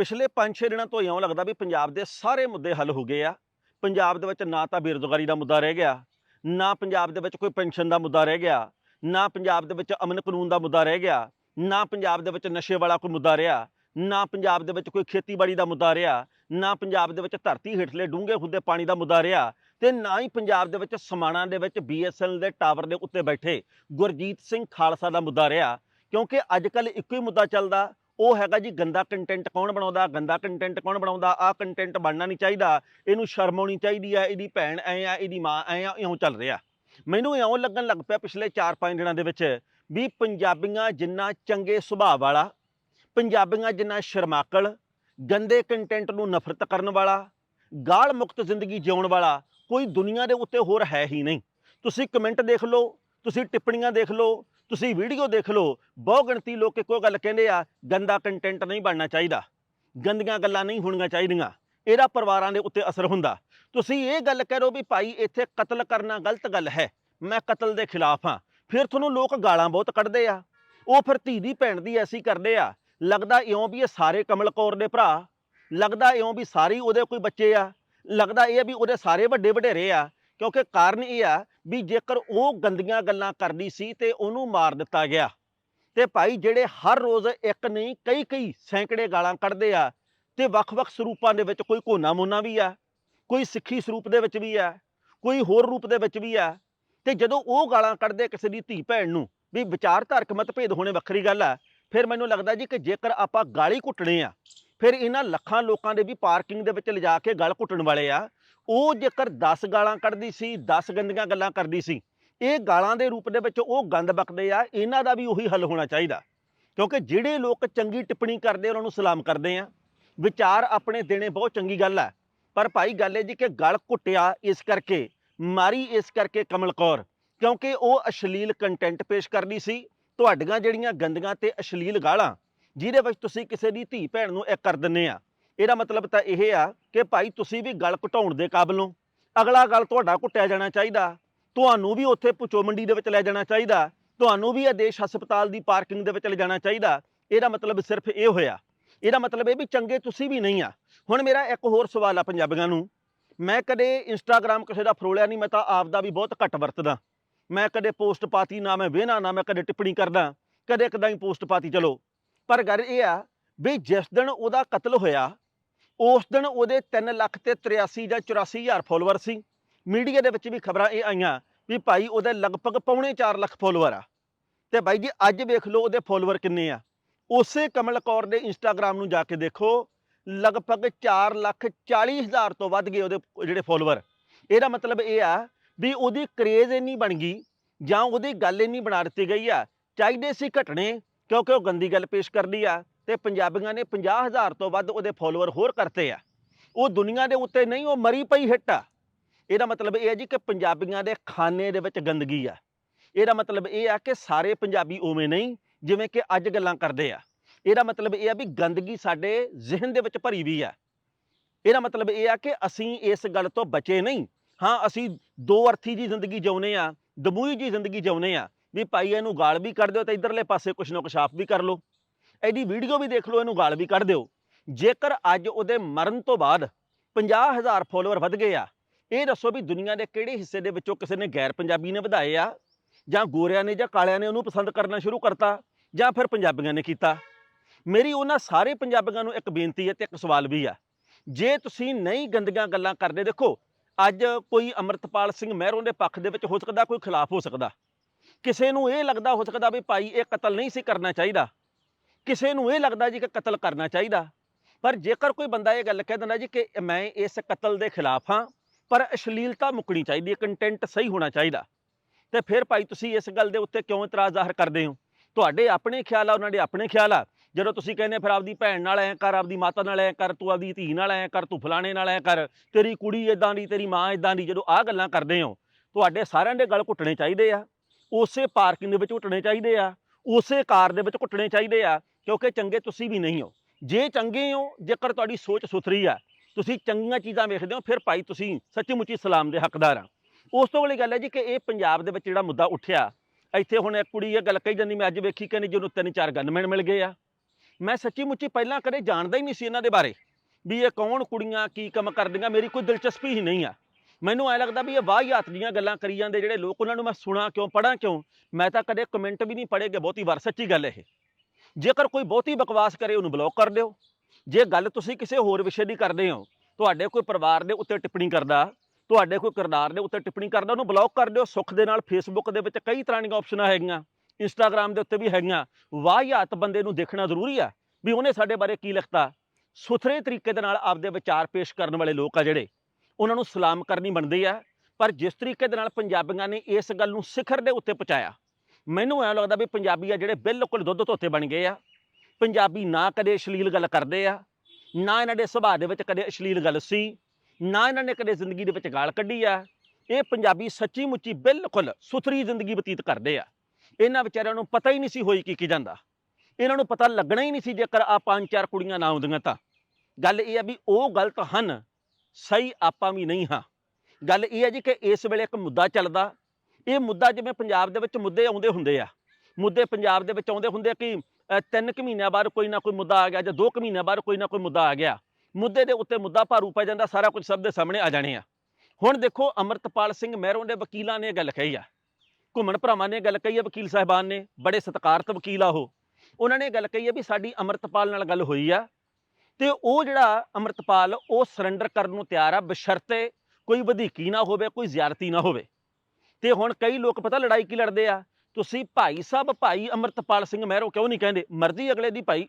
ਪਿਛਲੇ 5-6 ਦਿਨਾਂ ਤੋਂ ਇਉਂ ਲੱਗਦਾ ਵੀ ਪੰਜਾਬ ਦੇ ਸਾਰੇ ਮੁੱਦੇ ਹੱਲ ਹੋ ਗਏ ਆ। ਪੰਜਾਬ ਦੇ ਵਿੱਚ ਨਾ ਤਾਂ ਬੇਰੁਜ਼ਗਾਰੀ ਦਾ ਮੁੱਦਾ ਰਹਿ ਗਿਆ, ਨਾ ਪੰਜਾਬ ਦੇ ਵਿੱਚ ਕੋਈ ਪੈਨਸ਼ਨ ਦਾ ਮੁੱਦਾ ਰਹਿ ਗਿਆ, ਨਾ ਪੰਜਾਬ ਦੇ ਵਿੱਚ ਅਮਨ ਕਾਨੂੰਨ ਦਾ ਮੁੱਦਾ ਰਹਿ ਗਿਆ, ਨਾ ਪੰਜਾਬ ਦੇ ਵਿੱਚ ਨਸ਼ੇ ਵਾਲਾ ਕੋਈ ਮੁੱਦਾ ਰਿਹਾ, ਨਾ ਪੰਜਾਬ ਦੇ ਵਿੱਚ ਕੋਈ ਖੇਤੀਬਾੜੀ ਦਾ ਮੁੱਦਾ ਰਿਹਾ, ਨਾ ਪੰਜਾਬ ਦੇ ਵਿੱਚ ਧਰਤੀ ਹੇਠਲੇ ਡੂੰਘੇ ਹੁੰਦੇ ਪਾਣੀ ਦਾ ਮੁੱਦਾ ਰਿਹਾ ਤੇ ਨਾ ਹੀ ਪੰਜਾਬ ਦੇ ਵਿੱਚ ਸਮਾਣਾ ਦੇ ਵਿੱਚ ਬੀਐਸਐਲ ਦੇ ਟਾਵਰ ਦੇ ਉੱਤੇ ਬੈਠੇ ਗੁਰਜੀਤ ਸਿੰਘ ਖਾਲਸਾ ਦਾ ਮੁੱਦਾ ਰਿਹਾ। ਕਿਉਂਕਿ ਅੱਜ ਕੱਲ ਇੱਕੋ ਹੀ ਮੁੱਦਾ ਚੱਲਦਾ ਉਹ ਹੈਗਾ ਜੀ ਗੰਦਾ ਕੰਟੈਂਟ ਕੌਣ ਬਣਾਉਂਦਾ, ਗੰਦਾ ਕੰਟੈਂਟ ਕੌਣ ਬਣਾਉਂਦਾ, ਆਹ ਕੰਟੈਂਟ ਬਣਨਾ ਨਹੀਂ ਚਾਹੀਦਾ, ਇਹਨੂੰ ਸ਼ਰਮ ਆਉਣੀ ਚਾਹੀਦੀ ਆ, ਇਹਦੀ ਭੈਣ ਐ ਆ, ਇਹਦੀ ਮਾਂ ਐ ਆ, ਇਉਂ ਚੱਲ ਰਿਹਾ। ਮੈਨੂੰ ਇਉਂ ਲੱਗਣ ਲੱਗ ਪਿਆ ਪਿਛਲੇ 4-5 ਦਿਨਾਂ ਦੇ ਵਿੱਚ ਵੀ ਪੰਜਾਬੀਆਂ ਜਿੰਨਾ ਚੰਗੇ ਸੁਭਾਅ ਵਾਲਾ, ਪੰਜਾਬੀਆਂ ਜਿੰਨਾ ਸ਼ਰਮਾਕਲ, ਗੰਦੇ ਕੰਟੈਂਟ ਨੂੰ ਨਫ਼ਰਤ ਕਰਨ ਵਾਲਾ, ਗਾਲ ਮੁਕਤ ਜ਼ਿੰਦਗੀ ਜਿਉਣ ਵਾਲਾ, ਕੋਈ ਦੁਨੀਆ ਦੇ ਉੱਤੇ ਹੋਰ ਹੈ ਹੀ ਨਹੀਂ। ਤੁਸੀਂ ਕਮੈਂਟ ਦੇਖ ਲਓ, ਤੁਸੀਂ ਟਿੱਪਣੀਆਂ ਦੇਖ ਲਓ ਤੁਸੀਂ ਵੀਡੀਓ ਦੇਖ ਲਓ, ਬਹੁ ਗਿਣਤੀ ਲੋਕ ਇੱਕੋ ਗੱਲ ਕਹਿੰਦੇ ਆ, ਗੰਦਾ ਕੰਟੈਂਟ ਨਹੀਂ ਬਣਨਾ ਚਾਹੀਦਾ। ਗੰਦੀਆਂ ਗੱਲਾਂ ਨਹੀਂ ਹੋਣੀਆਂ ਚਾਹੀਦੀਆਂ। ਇਹਦਾ ਪਰਿਵਾਰਾਂ ਦੇ ਉੱਤੇ ਅਸਰ ਹੁੰਦਾ। ਤੁਸੀਂ ਇਹ ਗੱਲ ਕਹਿ ਕਰੋ ਵੀ ਭਾਈ ਇੱਥੇ ਕਤਲ ਕਰਨਾ ਗਲਤ ਗੱਲ ਹੈ। ਮੈਂ ਕਤਲ ਦੇ ਖਿਲਾਫ ਹਾਂ। ਫਿਰ ਤੁਹਾਨੂੰ ਲੋਕ ਗਾਲਾਂ ਬਹੁਤ ਕੱਢਦੇ ਆ। ਉਹ ਫਿਰ ਧੀ ਦੀ ਭੈਣ ਦੀ ਐਸੀ ਕਰਦੇ ਆ। ਲੱਗਦਾ ਇਉਂ ਵੀ ਇਹ ਸਾਰੇ ਕਮਲ ਕੌਰ ਦੇ ਭਰਾ। ਲੱਗਦਾ ਇਉਂ ਵੀ ਸਾਰੇ ਹੀ ਉਹਦੇ ਕੋਈ ਬੱਚੇ ਆ। ਲੱਗਦਾ ਇਹ ਵੀ ਉਹਦੇ ਸਾਰੇ ਵੱਡੇ ਵਡੇਰੇ ਆ। ਕਿਉਂਕਿ ਕਾਰਨ ਇਹ ਆ ਵੀ ਜੇਕਰ ਉਹ ਗੰਦੀਆਂ ਗੱਲਾਂ ਕਰਦੀ ਸੀ ਤੇ ਉਹਨੂੰ ਮਾਰ ਦਿੱਤਾ ਗਿਆ। ਤੇ ਭਾਈ ਜਿਹੜੇ ਹਰ ਰੋਜ਼ ਇੱਕ ਨਹੀਂ ਕਈ ਕਈ ਸੈਂਕੜੇ ਗਾਲਾਂ ਕੱਢਦੇ ਆ ਤੇ ਵੱਖ-ਵੱਖ ਸਰੂਪਾਂ ਦੇ ਵਿੱਚ ਕੋਈ ਕੋਨਾ ਮੋਨਾ ਵੀ ਆ, ਕੋਈ ਸਿੱਖੀ ਸਰੂਪ ਦੇ ਵਿੱਚ ਵੀ ਆ, ਕੋਈ ਹੋਰ ਰੂਪ ਦੇ ਵਿੱਚ ਵੀ ਆ, ਤੇ ਜਦੋਂ ਉਹ ਗਾਲਾਂ ਕੱਢਦੇ ਕਿਸੇ ਦੀ ਧੀ ਭੈਣ ਨੂੰ ਵੀ ਵਿਚਾਰਧਾਰਕ ਮਤਭੇਦ ਹੋਣੇ ਵੱਖਰੀ ਗੱਲ ਆ, ਫਿਰ ਮੈਨੂੰ ਲੱਗਦਾ ਜੀ ਕਿ ਜੇਕਰ ਆਪਾਂ ਗਾਲੀ ਘੁੱਟਣੇ ਆ, ਫਿਰ ਇਹਨਾਂ ਲੱਖਾਂ ਲੋਕਾਂ ਦੇ ਵੀ ਪਾਰਕਿੰਗ ਦੇ ਵਿੱਚ ਲਿਜਾ ਕੇ ਗਲ ਘੁੱਟਣ ਵਾਲੇ ਆ ਉਹ ਜੇਕਰ 10 ਗਾਲਾਂ ਕੱਢਦੀ ਸੀ 10 ਗੰਦੀਆਂ ਗੱਲਾਂ ਕਰਦੀ ਸੀ, ਇਹ ਗਾਲਾਂ ਦੇ ਰੂਪ ਦੇ ਵਿੱਚ ਉਹ ਗੰਦ ਬਕਦੇ ਆ, ਇਹਨਾਂ ਦਾ ਵੀ ਉਹੀ ਹੱਲ ਹੋਣਾ ਚਾਹੀਦਾ। ਕਿਉਂਕਿ ਜਿਹੜੇ ਲੋਕ ਚੰਗੀ ਟਿੱਪਣੀ ਕਰਦੇ ਉਹਨਾਂ ਨੂੰ ਸਲਾਮ ਕਰਦੇ ਆ। ਵਿਚਾਰ ਆਪਣੇ ਦੇਣੇ ਬਹੁਤ ਚੰਗੀ ਗੱਲ ਆ। ਪਰ ਭਾਈ ਗੱਲ ਇਹ ਜੀ ਕਿ ਗਲ ਘੁੱਟਿਆ ਇਸ ਕਰਕੇ, ਮਾਰੀ ਇਸ ਕਰਕੇ ਕਮਲ ਕੌਰ, ਕਿਉਂਕਿ ਉਹ ਅਸ਼ਲੀਲ ਕੰਟੈਂਟ ਪੇਸ਼ ਕਰਦੀ ਸੀ। ਤੁਹਾਡੀਆਂ ਜਿਹੜੀਆਂ ਗੰਦੀਆਂ ਤੇ ਅਸ਼ਲੀਲ ਗਾਲਾਂ, ਜਿਹਦੇ ਵਿੱਚ ਤੁਸੀਂ ਕਿਸੇ ਦੀ ਧੀ ਭੈਣ ਨੂੰ ਇਹ ਕਰ ਦਿੰਨੇ ਆ। ਇਹਦਾ ਮਤਲਬ ਤਾਂ ਇਹ ਆ ਕਿ ਭਾਈ ਤੁਸੀਂ ਵੀ ਗਲ ਘਟਾਉਣ ਦੇ ਕਾਬਲ। ਹੋ ਅਗਲਾ ਗਲ ਤੁਹਾਡਾ ਘੁੱਟਿਆ ਜਾਣਾ ਚਾਹੀਦਾ। ਤੁਹਾਨੂੰ ਵੀ ਉੱਥੇ ਪੁਚੋ ਮੰਡੀ ਦੇ ਵਿੱਚ ਲੈ ਜਾਣਾ ਚਾਹੀਦਾ। ਤੁਹਾਨੂੰ ਵੀ ਆਦੇਸ਼ ਹਸਪਤਾਲ ਦੀ ਪਾਰਕਿੰਗ ਦੇ ਵਿੱਚ ਲੈ ਜਾਣਾ ਚਾਹੀਦਾ। ਇਹਦਾ ਮਤਲਬ ਸਿਰਫ ਇਹ ਹੋਇਆ। ਇਹਦਾ ਮਤਲਬ ਇਹ ਵੀ ਚੰਗੇ ਤੁਸੀਂ ਵੀ ਨਹੀਂ ਆ। ਹੁਣ ਮੇਰਾ ਇੱਕ ਹੋਰ ਸਵਾਲ ਆ ਪੰਜਾਬੀਆਂ ਨੂੰ। ਮੈਂ ਕਦੇ ਇੰਸਟਾਗ੍ਰam ਕਿਸੇ ਦਾ ਫਰੋਲਿਆ ਨਹੀਂ, ਮੈਂ ਤਾਂ ਆਪ ਦਾ ਵੀ ਬਹੁਤ ਘੱਟ ਵਰਤਦਾ। ਮੈਂ ਕਦੇ ਪੋਸਟ ਪਾਤੀ, ਨਾ ਮੈਂ ਵੇਹਣਾ, ਨਾ ਮੈਂ ਕਦੇ ਟਿੱਪਣੀ ਕਰਦਾ। ਕਦੇ ਕਦਾਂ ਹੀ ਪੋਸਟ ਪਾਤੀ, ਚਲੋ। ਪਰ ਗੱਲ ਇਹ ਆ ਵੀ ਜਿਸ ਦਿਨ ਉਹਦਾ ਕਤਲ ਹੋਇਆ ਉਸ ਦਿਨ ਉਹਦੇ 3 ਲੱਖ ਤੇ 83 ਜਾਂ 84 ਹਜ਼ਾਰ ਫੋਲੋਅਰ ਸੀ। ਮੀਡੀਆ ਦੇ ਵਿੱਚ ਵੀ ਖਬਰਾਂ ਇਹ ਆਈਆਂ ਵੀ ਭਾਈ ਉਹਦੇ ਲਗਭਗ ਪੌਣੇ 4 ਲੱਖ ਫੋਲੋਅਰ ਆ। ਤੇ ਬਾਈ ਜੀ, ਅੱਜ ਵੇਖ ਲਓ ਉਹਦੇ ਫੋਲੋਅਰ ਕਿੰਨੇ ਆ। ਉਸੇ ਕਮਲ ਕੌਰ ਦੇ ਇੰਸਟਾਗ੍ਰam ਨੂੰ ਜਾ ਕੇ ਦੇਖੋ, ਲਗਭਗ 4 ਲੱਖ 40 ਹਜ਼ਾਰ ਤੋਂ ਵੱਧ ਗਏ ਉਹਦੇ ਜਿਹੜੇ ਫੋਲੋਅਰ ਇਹਦਾ ਮਤਲਬ ਇਹ ਆ ਵੀ ਉਹਦੀ ਕਰੇਜ਼ ਇੰਨੀ ਬਣ ਗਈ ਜਾਂ ਉਹਦੀ ਗੱਲ ਇੰਨੀ ਬਣਾ ਦਿੱਤੀ ਗਈ ਆ, ਚਾਹੀਦੇ ਸੀ ਘਟਣੇ ਕਿਉਂਕਿ ਉਹ ਗੰਦੀ ਗੱਲ ਪੇਸ਼ ਕਰਦੀ ਆ। ਤੇ ਪੰਜਾਬੀਆਂ ਨੇ 50000 ਤੋਂ ਵੱਧ ਉਹਦੇ ਫੋਲੋਅਰ ਹੋਰ ਕਰਤੇ ਆ। ਉਹ ਦੁਨੀਆ ਦੇ ਉੱਤੇ ਨਹੀਂ, ਉਹ ਮਰੀ ਪਈ ਹਿੱਟ ਆ। ਇਹਦਾ ਮਤਲਬ ਇਹ ਹੈ ਜੀ ਕਿ ਪੰਜਾਬੀਆਂ ਦੇ ਖਾਨੇ ਦੇ ਵਿੱਚ ਗੰਦਗੀ ਆ। ਇਹਦਾ ਮਤਲਬ ਇਹ ਆ ਕਿ ਸਾਰੇ ਪੰਜਾਬੀ ਉਵੇਂ ਨਹੀਂ, ਜਿਵੇਂ ਕਿ ਅੱਜ ਗੱਲਾਂ ਕਰਦੇ ਆ। ਇਹਦਾ ਮਤਲਬ ਇਹ ਆ ਵੀ ਗੰਦਗੀ ਸਾਡੇ ਜ਼ਿਹਨ ਦੇ ਵਿੱਚ ਭਰੀ ਵੀ ਆ। ਇਹਦਾ ਮਤਲਬ ਇਹ ਆ ਕਿ ਅਸੀਂ ਇਸ ਗੱਲ ਤੋਂ ਬਚੇ ਨਹੀਂ। ਹਾਂ, ਅਸੀਂ ਦੋ ਅਰਥੀ ਜੀ ਜ਼ਿੰਦਗੀ ਜਿਉਨੇ ਆ, ਦਮੂਈ ਜੀ ਜ਼ਿੰਦਗੀ ਜਿਉਨੇ ਆ, ਵੀ ਭਾਈ ਇਹਨੂੰ ਗਾਲ ਵੀ ਕਰ ਦਿਓ ਤੇ ਇਧਰਲੇ ਪਾਸੇ ਕੁਛ ਨਾ ਕੁਛ ਆਪ ਵੀ ਕਰ ਲਓ। ਇਹਦੀ ਵੀਡੀਓ ਵੀ ਦੇਖ ਲਓ, ਇਹਨੂੰ ਗਾਲ ਵੀ ਕੱਢ ਦਿਓ। ਜੇਕਰ ਅੱਜ ਉਹਦੇ ਮਰਨ ਤੋਂ ਬਾਅਦ 50000 ਫੋਲੋਅਰ ਵੱਧ ਗਏ ਆ, ਇਹ ਦੱਸੋ ਵੀ ਦੁਨੀਆ ਦੇ ਕਿਹੜੇ ਹਿੱਸੇ ਦੇ ਵਿੱਚੋਂ ਕਿਸੇ ਨੇ ਗੈਰ ਪੰਜਾਬੀ ਨੇ ਵਧਾਏ ਆ? ਜਾਂ ਗੋਰਿਆਂ ਨੇ ਜਾਂ ਕਾਲਿਆਂ ਨੇ ਉਹਨੂੰ ਪਸੰਦ ਕਰਨਾ ਸ਼ੁਰੂ ਕਰਤਾ, ਜਾਂ ਫਿਰ ਪੰਜਾਬੀਆਂ ਨੇ ਕੀਤਾ? ਮੇਰੀ ਉਹਨਾਂ ਸਾਰੇ ਪੰਜਾਬੀਆਂ ਨੂੰ ਇੱਕ ਬੇਨਤੀ ਹੈ ਤੇ ਇੱਕ ਸਵਾਲ ਵੀ ਆ। ਜੇ ਤੁਸੀਂ ਨਹੀਂ ਗੰਦੀਆਂ ਗੱਲਾਂ ਕਰਦੇ, ਦੇਖੋ, ਅੱਜ ਕੋਈ ਅਮਰਤਪਾਲ ਸਿੰਘ ਮਹਿਰੋਂ ਦੇ ਪੱਖ ਦੇ ਵਿੱਚ ਹੋ ਸਕਦਾ, ਕੋਈ ਖਿਲਾਫ ਹੋ ਸਕਦਾ। ਕਿਸੇ ਨੂੰ ਇਹ ਲੱਗਦਾ ਹੋ ਸਕਦਾ ਵੀ ਭਾਈ ਇਹ ਕਤਲ ਨਹੀਂ ਸੀ ਕਰਨਾ ਚਾਹੀਦਾ। ਕਿਸੇ ਨੂੰ ਇਹ ਲੱਗਦਾ ਜੀ ਕਿ ਕਤਲ ਕਰਨਾ ਚਾਹੀਦਾ। ਪਰ ਜੇਕਰ ਕੋਈ ਬੰਦਾ ਇਹ ਗੱਲ ਕਹਿ ਦਿੰਦਾ ਜੀ ਕਿ ਮੈਂ ਇਸ ਕਤਲ ਦੇ ਖਿਲਾਫ ਹਾਂ, ਪਰ ਅਸ਼ਲੀਲਤਾ ਮੁੱਕਣੀ ਚਾਹੀਦੀ ਹੈ ਕੰਟੈਂਟ ਸਹੀ ਹੋਣਾ ਚਾਹੀਦਾ। ਤੇ ਫਿਰ ਭਾਈ ਤੁਸੀਂ ਇਸ ਗੱਲ ਦੇ ਉੱਤੇ ਕਿਉਂ ਇਤਰਾਜ਼ ਜ਼ਾਹਰ ਕਰਦੇ ਹੋ? ਤੁਹਾਡੇ ਆਪਣੇ ਖਿਆਲ ਆ, ਉਹਨਾਂ ਦੇ ਆਪਣੇ ਖਿਆਲ ਆ। ਜਦੋਂ ਤੁਸੀਂ ਕਹਿੰਦੇ ਫਿਰ ਆਪਦੀ ਭੈਣ ਨਾਲ ਐ ਕਰ, ਆਪਦੀ ਮਾਤਾ ਨਾਲ ਐ ਕਰ, ਤੂੰ ਆਪਦੀ ਧੀ ਨਾਲ ਐ ਕਰ, ਤੂੰ ਫਲਾਣੇ ਨਾਲ ਐ ਕਰ, ਤੇਰੀ ਕੁੜੀ ਇਦਾਂ ਦੀ, ਤੇਰੀ ਮਾਂ ਇਦਾਂ ਦੀ, ਜਦੋਂ ਆਹ ਗੱਲਾਂ ਕਰਦੇ ਹੋ, ਤੁਹਾਡੇ ਸਾਰਿਆਂ ਦੇ ਗਲ ਘੁੱਟਣੇ ਚਾਹੀਦੇ ਆ। ਉਸੇ ਪਾਰਕਿੰਗ ਦੇ ਵਿੱਚ ਘੁੱਟਣੇ ਚਾਹੀਦੇ ਆ। ਉਸੇ ਕਾਰ ਦੇ ਵਿੱਚ ਘੁੱਟਣੇ ਚਾਹੀਦੇ ਆ। ਕਿਉਂਕਿ ਚੰਗੇ ਤੁਸੀਂ ਵੀ ਨਹੀਂ ਹੋ। ਜੇ ਚੰਗੇ ਹੋ, ਜੇਕਰ ਤੁਹਾਡੀ ਸੋਚ ਸੁਥਰੀ ਆ, ਤੁਸੀਂ ਚੰਗੀਆਂ ਚੀਜ਼ਾਂ ਵੇਖਦੇ ਹੋ, ਫਿਰ ਭਾਈ ਤੁਸੀਂ ਸੱਚੀ ਮੁੱਚੀ ਸਲਾਮ ਦੇ ਹੱਕਦਾਰ ਆ। ਉਸ ਤੋਂ ਵਾਲੀ ਗੱਲ ਹੈ ਜੀ ਕਿ ਇਹ ਪੰਜਾਬ ਦੇ ਵਿੱਚ ਜਿਹੜਾ ਮੁੱਦਾ ਉੱਠਿਆ, ਇੱਥੇ ਹੁਣ ਇੱਕ ਕੁੜੀ ਇਹ ਗੱਲ ਕਹੀ ਜਾਂਦੀ, ਮੈਂ ਅੱਜ ਵੇਖੀ ਕਹਿੰਦੀ ਜਿਹਨੂੰ ਤਿੰਨ ਚਾਰ ਗਨਮੈਨ ਮਿਲ ਗਏ ਆ। ਮੈਂ ਸੱਚੀ ਮੁੱਚੀ ਪਹਿਲਾਂ ਕਦੇ ਜਾਣਦਾ ਹੀ ਨਹੀਂ ਸੀ ਇਹਨਾਂ ਦੇ ਬਾਰੇ, ਵੀ ਇਹ ਕੌਣ ਕੁੜੀਆਂ, ਕੀ ਕੰਮ ਕਰਦੀਆਂ, ਮੇਰੀ ਕੋਈ ਦਿਲਚਸਪੀ ਹੀ ਨਹੀਂ ਆ। ਮੈਨੂੰ ਐ ਲੱਗਦਾ ਵੀ ਇਹ ਵਾਹੀਆਤ ਦੀਆਂ ਗੱਲਾਂ ਕਰੀ ਜਾਂਦੇ ਜਿਹੜੇ ਲੋਕ ਉਹਨਾਂ ਨੂੰ ਮੈਂ ਸੁਣਾ ਕਿਉਂ ਪੜਾਂ ਕਿਉਂ, ਮੈਂ ਤਾਂ ਕਦੇ ਕਮੈਂਟ ਵੀ ਨਹੀਂ ਪੜ੍ਹੇਗੇ ਬਹੁਤੀ ਵਾਰ ਸੱਚੀ ਗੱਲ ਇਹ। ਜੇਕਰ ਕੋਈ ਬਹੁਤੀ ਬਕਵਾਸ ਕਰੇ, ਉਹਨੂੰ ਬਲੌਕ ਕਰ ਦਿਓ। ਜੇ ਗੱਲ ਤੁਸੀਂ ਕਿਸੇ ਹੋਰ ਵਿਸ਼ੇ ਦੀ ਕਰਦੇ ਹੋ, ਤੁਹਾਡੇ ਕੋਈ ਪਰਿਵਾਰ ਦੇ ਉੱਤੇ ਟਿੱਪਣੀ ਕਰਦਾ, ਤੁਹਾਡੇ ਕੋਈ ਕਿਰਦਾਰ ਦੇ ਉੱਤੇ ਟਿੱਪਣੀ ਕਰਦਾ, ਉਹਨੂੰ ਬਲੌਕ ਕਰ ਦਿਓ। ਸੁੱਖ ਦੇ ਨਾਲ ਫੇਸਬੁੱਕ ਦੇ ਵਿੱਚ ਕਈ ਤਰ੍ਹਾਂ ਦੀਆਂ ਆਪਸ਼ਨਾਂ ਹੈਗੀਆਂ ਇੰਸਟਾਗ੍ਰam ਦੇ ਉੱਤੇ ਵੀ ਹੈਗੀਆਂ। ਵਾਹੀਆਤ ਬੰਦੇ ਨੂੰ ਦੇਖਣਾ ਜ਼ਰੂਰੀ ਆ ਵੀ ਉਹਨੇ ਸਾਡੇ ਬਾਰੇ ਕੀ ਲਿਖਤਾ। ਸੁਥਰੇ ਤਰੀਕੇ ਦੇ ਨਾਲ ਆਪਦੇ ਵਿਚਾਰ ਪੇਸ਼ ਕਰਨ ਵਾਲੇ ਲੋਕ ਆ ਜਿਹੜੇ, ਉਹਨਾਂ ਨੂੰ ਸਲਾਮ ਕਰਨੀ ਬਣਦੀ ਆ। ਪਰ ਜਿਸ ਤਰੀਕੇ ਦੇ ਨਾਲ ਪੰਜਾਬੀਆਂ ਨੇ ਇਸ ਗੱਲ ਨੂੰ ਸਿਖਰ ਦੇ ਉੱਤੇ ਪਹੁੰਚਾਇਆ ਮੈਨੂੰ ਐਂ ਲੱਗਦਾ ਵੀ ਪੰਜਾਬੀ ਆ ਜਿਹੜੇ ਬਿਲਕੁਲ ਦੁੱਧ ਧੋਤੇ ਬਣ ਗਏ ਆ। ਪੰਜਾਬੀ ਨਾ ਕਦੇ ਅਸ਼ਲੀਲ ਗੱਲ ਕਰਦੇ ਆ, ਨਾ ਇਹਨਾਂ ਦੇ ਸੁਭਾਅ ਦੇ ਵਿੱਚ ਕਦੇ ਅਸ਼ਲੀਲ ਗੱਲ ਸੀ, ਨਾ ਇਹਨਾਂ ਨੇ ਕਦੇ ਜ਼ਿੰਦਗੀ ਦੇ ਵਿੱਚ ਗਾਲ ਕੱਢੀ ਆ। ਇਹ ਪੰਜਾਬੀ ਸੱਚੀ ਮੁੱਚੀ ਬਿਲਕੁਲ ਸੁਥਰੀ ਜ਼ਿੰਦਗੀ ਬਤੀਤ ਕਰਦੇ ਆ। ਇਹਨਾਂ ਵਿਚਾਰਿਆਂ ਨੂੰ ਪਤਾ ਹੀ ਨਹੀਂ ਸੀ ਹੋਈ ਕੀ ਕੀ ਜਾਂਦਾ। ਇਹਨਾਂ ਨੂੰ ਪਤਾ ਲੱਗਣਾ ਹੀ ਨਹੀਂ ਸੀ ਜੇਕਰ ਆ ਪੰਜ ਚਾਰ ਕੁੜੀਆਂ ਨਾ ਆਉਂਦੀਆਂ ਤਾਂ। ਗੱਲ ਇਹ ਆ ਵੀ ਉਹ ਗਲਤ ਹਨ, ਸਹੀ ਆਪਾਂ ਵੀ ਨਹੀਂ ਹਾਂ। ਗੱਲ ਇਹ ਹੈ ਜੀ ਕਿ ਇਸ ਵੇਲੇ ਇੱਕ ਮੁੱਦਾ ਚੱਲਦਾ ਇਹ ਮੁੱਦਾ ਜਿਵੇਂ ਪੰਜਾਬ ਦੇ ਵਿੱਚ ਮੁੱਦੇ ਆਉਂਦੇ ਹੁੰਦੇ ਆ। ਮੁੱਦੇ ਪੰਜਾਬ ਦੇ ਵਿੱਚ ਆਉਂਦੇ ਹੁੰਦੇ ਆ ਕਿ ਤਿੰਨ ਕੁ ਮਹੀਨਿਆਂ ਬਾਅਦ ਕੋਈ ਨਾ ਕੋਈ ਮੁੱਦਾ ਆ ਗਿਆ ਜਾਂ ਦੋ ਕੁ ਮਹੀਨਿਆਂ ਬਾਅਦ ਕੋਈ ਨਾ ਕੋਈ ਮੁੱਦਾ ਆ ਗਿਆ। ਮੁੱਦੇ ਦੇ ਉੱਤੇ ਮੁੱਦਾ ਭਾਰੂ ਪੈ ਜਾਂਦਾ, ਸਾਰਾ ਕੁਝ ਸਭ ਦੇ ਸਾਹਮਣੇ ਆ ਜਾਣੇ ਆ। ਹੁਣ ਦੇਖੋ, ਅਮਰਤਪਾਲ ਸਿੰਘ ਮਹਿਰੋਂ ਦੇ ਵਕੀਲਾਂ ਨੇ ਗੱਲ ਕਹੀ ਆ। ਘੁੰਮਣ ਭਰਾਵਾਂ ਨੇ ਗੱਲ ਕਹੀ ਆ, ਵਕੀਲ ਸਾਹਿਬਾਨ ਨੇ, ਬੜੇ ਸਤਿਕਾਰਤ ਵਕੀਲ ਆ ਉਹ। ਉਹਨਾਂ ਨੇ ਗੱਲ ਕਹੀ ਆ ਵੀ ਸਾਡੀ ਅਮਰਤਪਾਲ ਨਾਲ ਗੱਲ ਹੋਈ ਆ। ਤੇ ਉਹ ਜਿਹੜਾ ਅਮਰਤਪਾਲ, ਉਹ ਸਰੈਂਡਰ ਕਰਨ ਨੂੰ ਤਿਆਰ ਆ, ਬਸ਼ਰਤੇ ਕੋਈ ਵਧੀਕੀ ਨਾ ਹੋਵੇ, ਕੋਈ ਜ਼ਿਆਰਤੀ ਨਾ ਹੋਵੇ। ਤੇ ਹੁਣ ਕਈ ਲੋਕ ਪਤਾ ਲੜਾਈ ਕੀ ਲੜਦੇ ਆ? ਤੁਸੀਂ ਭਾਈ ਸਾਹਿਬ, ਭਾਈ ਅਮਰਤਪਾਲ ਸਿੰਘ ਮਹਿਰੋ ਕਿਉਂ ਨਹੀਂ ਕਹਿੰਦੇ? ਮਰਜ਼ੀ ਅਗਲੇ ਦੀ ਭਾਈ।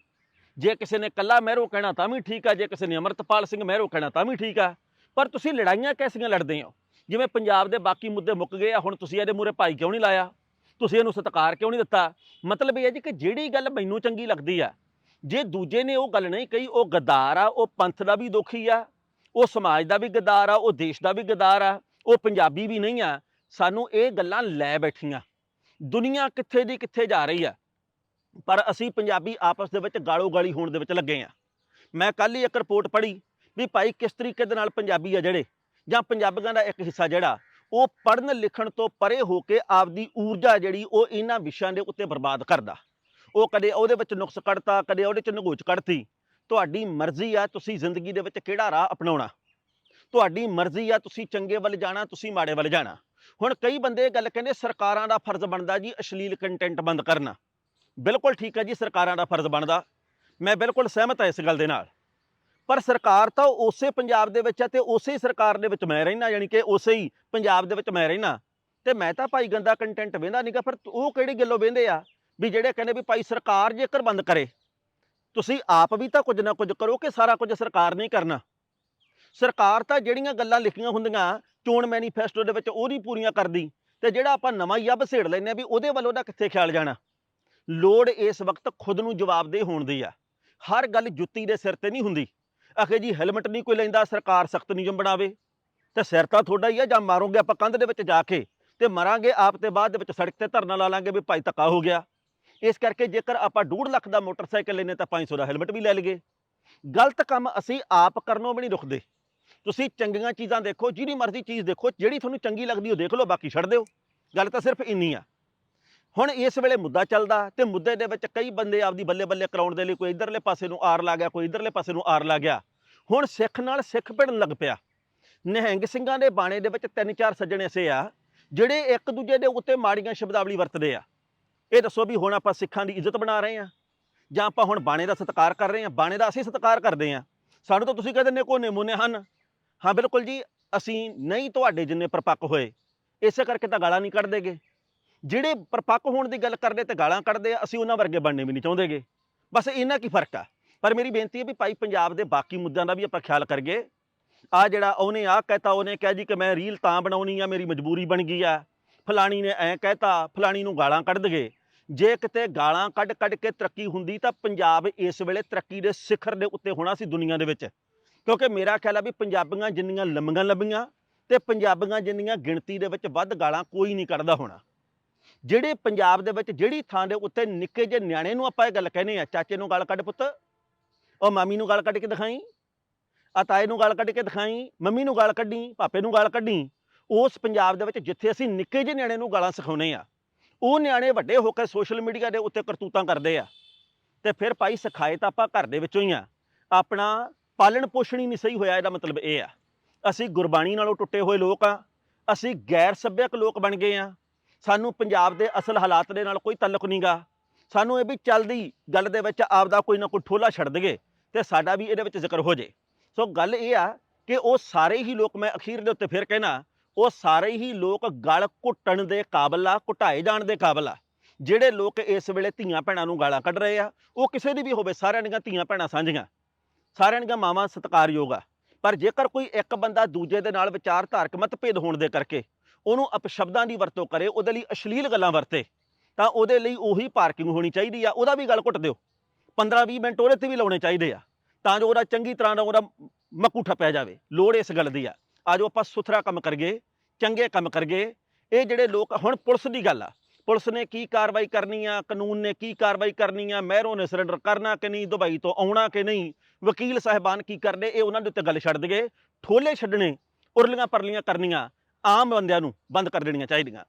ਜੇ ਕਿਸੇ ਨੇ ਕੱਲਾ ਮਹਿਰੋ ਕਹਿਣਾ ਤਾਂ ਵੀ ਠੀਕ ਆ, ਜੇ ਕਿਸੇ ਨੇ ਅਮਰਤਪਾਲ ਸਿੰਘ ਮਹਿਰੋ ਕਹਿਣਾ ਤਾਂ ਵੀ ਠੀਕ ਆ। ਪਰ ਤੁਸੀਂ ਲੜਾਈਆਂ ਕੈਸੀਆਂ ਲੜਦੇ ਹੋ? ਜਿਵੇਂ ਪੰਜਾਬ ਦੇ ਬਾਕੀ ਮੁੱਦੇ ਮੁੱਕ ਗਏ ਆ, ਹੁਣ ਤੁਸੀਂ ਇਹਦੇ ਮੂਰੇ ਭਾਈ ਕਿਉਂ ਨਹੀਂ ਲਾਇਆ? ਤੁਸੀਂ ਇਹਨੂੰ ਸਤਿਕਾਰ ਕਿਉਂ ਨਹੀਂ ਦਿੱਤਾ? ਮਤਲਬ ਇਹ ਹੈ ਜੀ ਕਿ ਜਿਹੜੀ ਗੱਲ ਮੈਨੂੰ ਚੰਗੀ ਲੱਗਦੀ ਆ, ਜੇ ਦੂਜੇ ਨੇ ਉਹ ਗੱਲ ਨਹੀਂ ਕਹੀ, ਉਹ ਗਦਾਰ ਆ, ਉਹ ਪੰਥ ਦਾ ਵੀ ਦੁਖੀ ਆ, ਉਹ ਸਮਾਜ ਦਾ ਵੀ ਗਦਾਰ ਆ, ਉਹ ਦੇਸ਼ ਦਾ ਵੀ ਗਦਾਰ ਆ, ਉਹ ਪੰਜਾਬੀ ਵੀ ਨਹੀਂ ਆ ਸਾਨੂੰ ਇਹ ਗੱਲਾਂ ਲੈ ਬੈਠੀਆਂ। ਦੁਨੀਆ ਕਿੱਥੇ ਦੀ ਕਿੱਥੇ ਜਾ ਰਹੀ ਆ ਪਰ ਅਸੀਂ ਪੰਜਾਬੀ ਆਪਸ ਦੇ ਵਿੱਚ ਗਾਲੋ ਗਾਲੀ ਹੋਣ ਦੇ ਵਿੱਚ ਲੱਗੇ ਆ ਮੈਂ ਕੱਲ ਹੀ ਇੱਕ ਰਿਪੋਰਟ ਪੜ੍ਹੀ ਵੀ ਭਾਈ ਕਿਸ ਤਰੀਕੇ ਦੇ ਨਾਲ ਪੰਜਾਬੀ ਆ ਜਿਹੜੇ, ਜਾਂ ਪੰਜਾਬੀਆਂ ਦਾ ਇੱਕ ਹਿੱਸਾ ਜਿਹੜਾ, ਉਹ ਪੜ੍ਹਨ ਲਿਖਣ ਤੋਂ ਪਰੇ ਹੋ ਕੇ ਆਪਦੀ ਊਰਜਾ ਜਿਹੜੀ ਉਹ ਇਹਨਾਂ ਵਿਸ਼ਿਆਂ ਦੇ ਉੱਤੇ ਬਰਬਾਦ ਕਰਦਾ। ਉਹ ਕਦੇ ਉਹਦੇ ਵਿੱਚ ਨੁਕਸ ਕੱਢਤਾ, ਕਦੇ ਉਹਦੇ ਚ ਨਗੋਚ ਕੱਢਤੀ। ਤੁਹਾਡੀ ਮਰਜ਼ੀ ਆ ਤੁਸੀਂ ਜ਼ਿੰਦਗੀ ਦੇ ਵਿੱਚ ਕਿਹੜਾ ਰਾਹ ਅਪਣਾਉਣਾ। ਤੁਹਾਡੀ ਮਰਜ਼ੀ ਆ ਤੁਸੀਂ ਚੰਗੇ ਵੱਲ ਜਾਣਾ, ਤੁਸੀਂ ਮਾੜੇ ਵੱਲ ਜਾਣਾ। ਹੁਣ ਕਈ ਬੰਦੇ ਇਹ ਗੱਲ ਕਹਿੰਦੇ ਸਰਕਾਰਾਂ ਦਾ ਫਰਜ਼ ਬਣਦਾ ਜੀ ਅਸ਼ਲੀਲ ਕੰਟੈਂਟ ਬੰਦ ਕਰਨਾ। ਬਿਲਕੁਲ ਠੀਕ ਹੈ ਜੀ ਸਰਕਾਰਾਂ ਦਾ ਫਰਜ਼ ਬਣਦਾ। ਮੈਂ ਬਿਲਕੁਲ ਸਹਿਮਤ ਹਾਂ ਇਸ ਗੱਲ ਦੇ ਨਾਲ। ਪਰ ਸਰਕਾਰ ਤਾਂ ਉਸੇ ਪੰਜਾਬ ਦੇ ਵਿੱਚ ਹੈ ਤੇ ਉਸੇ ਸਰਕਾਰ ਦੇ ਵਿੱਚ ਮੈਂ ਰਹਿਣਾ ਯਾਨੀ ਕਿ ਉਸੇ ਹੀ ਪੰਜਾਬ ਦੇ ਵਿੱਚ ਮੈਂ ਰਹਿਣਾ ਤੇ ਮੈਂ ਤਾਂ ਭਾਈ ਗੰਦਾ ਕੰਟੈਂਟ ਵੇਂਦਾ ਨਹੀਂਗਾ ਪਰ ਉਹ ਕਿਹੜੀ ਗੱਲੋਂ ਵੇਂਦੇ ਆ? ਵੀ ਜਿਹੜੇ ਕਹਿੰਦੇ ਵੀ ਭਾਈ ਸਰਕਾਰ ਜੇਕਰ ਬੰਦ ਕਰੇ, ਤੁਸੀਂ ਆਪ ਵੀ ਤਾਂ ਕੁਝ ਨਾ ਕੁਝ ਕਰੋ ਕਿ ਸਾਰਾ ਕੁਝ ਸਰਕਾਰ ਨਹੀਂ ਕਰਨਾ। ਸਰਕਾਰ ਤਾਂ ਜਿਹੜੀਆਂ ਗੱਲਾਂ ਲਿਖੀਆਂ ਹੁੰਦੀਆਂ ਚੋਣ ਮੈਨੀਫੈਸਟੋ ਦੇ ਵਿੱਚ ਉਹ ਨਹੀਂ ਪੂਰੀਆਂ ਕਰਦੀ ਤੇ ਜਿਹੜਾ ਆਪਾਂ ਨਵਾਂ ਹੀ ਅੱਬ ਸੇੜ ਲੈਨੇ ਆ ਵੀ ਉਹਦੇ ਵੱਲ ਉਹਦਾ ਕਿੱਥੇ ਖਿਆਲ ਜਾਣਾ। ਲੋੜ ਇਸ ਵਕਤ ਖੁਦ ਨੂੰ ਜਵਾਬਦੇਹ ਹੋਣ ਦੀ ਆ। ਹਰ ਗੱਲ ਜੁੱਤੀ ਦੇ ਸਿਰ ਤੇ ਨਹੀਂ ਹੁੰਦੀ। ਅਖੇ ਜੀ ਹੈਲਮਟ ਨਹੀਂ ਕੋਈ ਲੈਂਦਾ, ਸਰਕਾਰ ਸਖਤ ਨਿਯਮ ਬਣਾਵੇ। ਤੇ ਸਿਰ ਤਾਂ ਤੁਹਾਡਾ ਹੀ ਆ, ਜਾਂ ਮਾਰੋਗੇ ਆਪਾਂ ਕੰਧ ਦੇ ਵਿੱਚ ਜਾ ਕੇ ਤੇ ਮਰਾਂਗੇ ਆਪ ਤੇ ਬਾਅਦ ਦੇ ਵਿੱਚ ਸੜਕ ਤੇ ਧਰਨਾ ਲਾ ਲਾਂਗੇ ਵੀ ਭਾਈ ਧੱਕਾ ਹੋ ਗਿਆ। ਇਸ ਕਰਕੇ ਜੇਕਰ ਆਪਾਂ 2.5 ਲੱਖ ਦਾ ਮੋਟਰਸਾਈਕਲ ਲੈਨੇ ਤਾਂ 500 ਦਾ ਹੈਲਮਟ ਵੀ ਲੈ ਲਈਏ। ਗਲਤ ਕੰਮ ਅਸੀਂ ਆਪ ਕਰਨੋਂ ਵੀ ਨਹੀਂ ਰੁਕਦੇ। ਤੁਸੀਂ ਚੰਗੀਆਂ ਚੀਜ਼ਾਂ ਦੇਖੋ ਜਿਹੜੀ ਮਰਜ਼ੀ ਚੀਜ਼ ਦੇਖੋ, ਜਿਹੜੀ ਤੁਹਾਨੂੰ ਚੰਗੀ ਲੱਗਦੀ ਉਹ ਦੇਖ ਲਓ, ਬਾਕੀ ਛੱਡ ਦਿਓ। ਗੱਲ ਤਾਂ ਸਿਰਫ ਇੰਨੀ ਆ। ਹੁਣ ਇਸ ਵੇਲੇ ਮੁੱਦਾ ਚੱਲਦਾ ਤੇ ਮੁੱਦੇ ਦੇ ਵਿੱਚ ਕਈ ਬੰਦੇ ਆਪਦੀ ਬੱਲੇ ਬੱਲੇ ਕਰਾਉਣ ਦੇ ਲਈ ਕੋਈ ਇਧਰਲੇ ਪਾਸੇ ਨੂੰ ਆਰ ਲਾ ਗਿਆ, ਕੋਈ ਇਧਰਲੇ ਪਾਸੇ ਨੂੰ ਆਰ ਲਾ ਗਿਆ। ਹੁਣ ਸਿੱਖ ਨਾਲ ਸਿੱਖ ਭਿੜਨ ਲੱਗ ਪਿਆ। ਨਿਹੰਗ ਸਿੰਘਾਂ ਦੇ ਬਾਣੇ ਦੇ ਵਿੱਚ ਤਿੰਨ ਚਾਰ ਸੱਜਣ ਐਸੇ ਆ, ਜਿਹੜੇ ਇੱਕ ਦੂਜੇ ਦੇ ਉੱਤੇ ਮਾੜੀਆਂ ਸ਼ਬਦਾਵਲੀ ਵਰਤਦੇ ਆ। ਇਹ ਦੱਸੋ ਵੀ ਹੁਣ ਆਪਾਂ ਸਿੱਖਾਂ ਦੀ ਇੱਜ਼ਤ ਬਣਾ ਰਹੇ ਆ? ਜਾਂ ਆਪਾਂ ਹੁਣ ਬਾਣੇ ਦਾ ਸਤਿਕਾਰ ਕਰ ਰਹੇ ਆ? ਬਾਣੇ ਦਾ ਅਸੀਂ ਸਤਿਕਾਰ ਕਰਦੇ ਆ। ਸਾਨੂੰ ਤਾਂ ਤੁਸੀਂ ਕਹਿੰਦੇ ਨੇ ਕੋਨੇ ਮੁੰਨੇ ਹਨ। ਹਾਂ, ਬਿਲਕੁਲ ਜੀ, ਅਸੀਂ ਨਹੀਂ ਤੁਹਾਡੇ ਜਿੰਨੇ ਪਰਪੱਕ ਹੋਏ, ਇਸੇ ਕਰਕੇ ਤਾਂ ਗਾਲਾਂ ਨਹੀਂ ਕੱਢਦੇਗੇ ਜਿਹੜੇ ਪਰਪੱਕ ਹੋਣ ਦੀ ਗੱਲ ਕਰਦੇ ਤੇ ਗਾਲਾਂ ਕੱਢਦੇ ਅਸੀਂ ਉਹਨਾਂ ਵਰਗੇ ਬਣਨੇ ਵੀ ਨਹੀਂ ਚਾਹੁੰਦੇਗੇ ਬਸ ਇਹਨਾਂ ਕੀ ਫ਼ਰਕ ਆ? ਪਰ ਮੇਰੀ ਬੇਨਤੀ ਹੈ ਵੀ ਭਾਈ ਪੰਜਾਬ ਦੇ ਬਾਕੀ ਮੁੱਦਿਆਂ ਦਾ ਵੀ ਆਪਾਂ ਖਿਆਲ ਕਰੀਏ। ਆ ਜਿਹੜਾ ਉਹਨੇ ਆ ਕਹਿਤਾ, ਉਹਨੇ ਕਿਹਾ ਜੀ ਕਿ ਮੈਂ ਰੀਲ ਤਾਂ ਬਣਾਉਣੀ ਆ, ਮੇਰੀ ਮਜਬੂਰੀ ਬਣ ਗਈ ਆ। ਫਲਾਣੀ ਨੇ ਐਂ ਕਹਿਤਾ, ਫਲਾਣੀ ਨੂੰ ਗਾਲਾਂ ਕੱਢ ਦਗੇ। ਜੇ ਕਿਤੇ ਗਾਲਾਂ ਕੱਢ ਕੱਢ ਕੇ ਤਰੱਕੀ ਹੁੰਦੀ ਤਾਂ ਪੰਜਾਬ ਇਸ ਵੇਲੇ ਤਰੱਕੀ ਦੇ ਸਿਖਰ ਦੇ ਉੱਤੇ ਹੋਣਾ ਸੀ ਦੁਨੀਆ ਦੇ ਵਿੱਚ। ਕਿਉਂਕਿ ਮੇਰਾ ਖਿਆਲ ਆ ਵੀ ਪੰਜਾਬੀਆਂ ਜਿੰਨੀਆਂ ਲੰਮੀਆਂ ਲੰਬੀਆਂ ਤੇ ਪੰਜਾਬੀਆਂ ਜਿੰਨੀਆਂ ਗਿਣਤੀ ਦੇ ਵਿੱਚ ਵੱਧ ਗਾਲਾਂ ਕੋਈ ਨਹੀਂ ਕੱਢਦਾ ਹੋਣਾ। ਜਿਹੜੇ ਪੰਜਾਬ ਦੇ ਵਿੱਚ ਜਿਹੜੀ ਥਾਂ ਦੇ ਉੱਤੇ ਨਿੱਕੇ ਜਿਹੇ ਨਿਆਣੇ ਨੂੰ ਆਪਾਂ ਇਹ ਗੱਲ ਕਹਿੰਦੇ ਆ, ਚਾਚੇ ਨੂੰ ਗਾਲ ਕੱਢ ਪੁੱਤ, ਉਹ ਮਾਮੀ ਨੂੰ ਗਾਲ ਕੱਢ ਕੇ ਦਿਖਾਈ ਆ ਤਾਏ ਨੂੰ ਗਾਲ ਕੱਢ ਕੇ ਦਿਖਾਈ, ਮੰਮੀ ਨੂੰ ਗਾਲ ਕੱਢੀ, ਪਾਪੇ ਨੂੰ ਗਾਲ ਕੱਢੀ, ਉਸ ਪੰਜਾਬ ਦੇ ਵਿੱਚ ਜਿੱਥੇ ਅਸੀਂ ਨਿੱਕੇ ਜਿਹੇ ਨਿਆਣੇ ਨੂੰ ਗਾਲਾਂ ਸਿਖਾਉਨੇ ਆ, ਉਹ ਨਿਆਣੇ ਵੱਡੇ ਹੋ ਕੇ ਸੋਸ਼ਲ ਮੀਡੀਆ ਦੇ ਉੱਤੇ ਕਰਤੂਤਾਂ ਕਰਦੇ ਆ, ਤੇ ਫਿਰ ਭਾਈ ਸਿਖਾਏ ਤਾਂ ਆਪਾਂ ਘਰ ਦੇ ਵਿੱਚੋਂ ਹੀ ਆ, ਆਪਣਾ ਪਾਲਣ ਪੋਸ਼ਣ ਹੀ ਨਹੀਂ ਸਹੀ ਹੋਇਆ, ਇਹਦਾ ਮਤਲਬ ਇਹ ਆ। ਅਸੀਂ ਗੁਰਬਾਣੀ ਨਾਲੋਂ ਟੁੱਟੇ ਹੋਏ ਲੋਕ ਆ, ਅਸੀਂ ਗੈਰ ਸੱਭਿਅਕ ਲੋਕ ਬਣ ਗਏ ਆ। ਸਾਨੂੰ ਪੰਜਾਬ ਦੇ ਅਸਲ ਹਾਲਾਤ ਦੇ ਨਾਲ ਕੋਈ ਤਾਲੁਕ ਨਹੀਂਗਾ ਸਾਨੂੰ ਇਹ ਵੀ ਚੱਲਦੀ ਗੱਲ ਦੇ ਵਿੱਚ ਆਪਦਾ ਕੋਈ ਨਾ ਕੋਈ ਠੋਲਾ ਛੱਡ ਦਈਏ ਤੇ ਸਾਡਾ ਵੀ ਇਹਦੇ ਵਿੱਚ ਜ਼ਿਕਰ ਹੋ ਜੇ। ਸੋ ਗੱਲ ਇਹ ਆ ਕਿ ਉਹ ਸਾਰੇ ਹੀ ਲੋਕ, ਮੈਂ ਅਖੀਰ ਦੇ ਉੱਤੇ ਫਿਰ ਕਹਿਣਾ, ਉਹ ਸਾਰੇ ਹੀ ਲੋਕ ਗਲ ਘੁੱਟਣ ਦੇ ਕਾਬਲ ਆ, ਘੁਟਾਏ ਜਾਣ ਦੇ ਕਾਬਲ ਆ। ਜਿਹੜੇ ਲੋਕ ਇਸ ਵੇਲੇ ਧੀਆਂ ਭੈਣਾਂ ਨੂੰ ਗਾਲਾਂ ਕੱਢ ਰਹੇ ਆ, ਉਹ ਕਿਸੇ ਦੀ ਵੀ ਹੋਵੇ, ਸਾਰਿਆਂ ਦੀਆਂ ਧੀਆਂ ਭੈਣਾਂ ਸਾਂਝੀਆਂ। ਸਾਰਿਆਂ ਦੀਆਂ ਮਾਵਾਂ ਸਤਿਕਾਰਯੋਗ ਆ। ਪਰ ਜੇਕਰ ਕੋਈ ਇੱਕ ਬੰਦਾ ਦੂਜੇ ਦੇ ਨਾਲ ਵਿਚਾਰਧਾਰਕ ਮਤਭੇਦ ਹੋਣ ਦੇ ਕਰਕੇ ਉਹਨੂੰ ਅਪਸ਼ਬਦਾਂ ਦੀ ਵਰਤੋਂ ਕਰੇ, ਉਹਦੇ ਲਈ ਅਸ਼ਲੀਲ ਗੱਲਾਂ ਵਰਤੇ, ਤਾਂ ਉਹਦੇ ਲਈ ਉਹੀ ਪਾਰਕਿੰਗ ਹੋਣੀ ਚਾਹੀਦੀ ਆ। ਉਹਦਾ ਵੀ ਗੱਲ ਘੁੱਟ ਦਿਓ। 15-20 ਮਿੰਟ ਉਹਦੇ ਤੇ ਵੀ ਲਾਉਣੇ ਚਾਹੀਦੇ ਆ। ਤਾਂ ਜੋ ਉਹਦਾ ਚੰਗੀ ਤਰ੍ਹਾਂ ਦਾ ਉਹਦਾ ਮੱਕੂ ਠੱਪਿਆ ਜਾਵੇ। ਲੋੜ ਇਸ ਗੱਲ ਦੀ ਆ। ਆਜੋ ਆਪਾਂ ਸੁਥਰਾ ਕੰਮ ਕਰੀਏ, ਚੰਗੇ ਕੰਮ ਕਰੀਏ। ਇਹ ਜਿਹੜੇ ਲੋਕ ਹੁਣ ਪੁਲਿਸ ਦੀ ਗੱਲ ਆ ਪੁਲਿਸ ਨੇ ਕੀ ਕਾਰਵਾਈ ਕਰਨੀ ਆ, ਕਾਨੂੰਨ ਨੇ ਕੀ ਕਾਰਵਾਈ ਕਰਨੀ ਆ, ਮਹਿਰੋਂ ਨੇ ਸਰੈਂਡਰ ਕਰਨਾ ਕਿ ਨਹੀਂ, ਦੁਬਈ ਤੋਂ ਆਉਣਾ ਕਿ ਨਹੀਂ, ਵਕੀਲ ਸਾਹਿਬਾਨ ਕੀ ਕਰਦੇ ਇਹ ਉਹਨਾਂ ਦੇ ਉੱਤੇ ਗੱਲ ਛੱਡ ਦਈਏ, ਠੋਲੇ ਛੱਡਣੇ, ਉਰਲੀਆਂ ਪਰਲੀਆਂ ਕਰਨੀਆਂ, ਆਮ ਬੰਦਿਆਂ ਨੂੰ ਬੰਦ ਕਰ ਦੇਣੀਆਂ ਚਾਹੀਦੀਆਂ।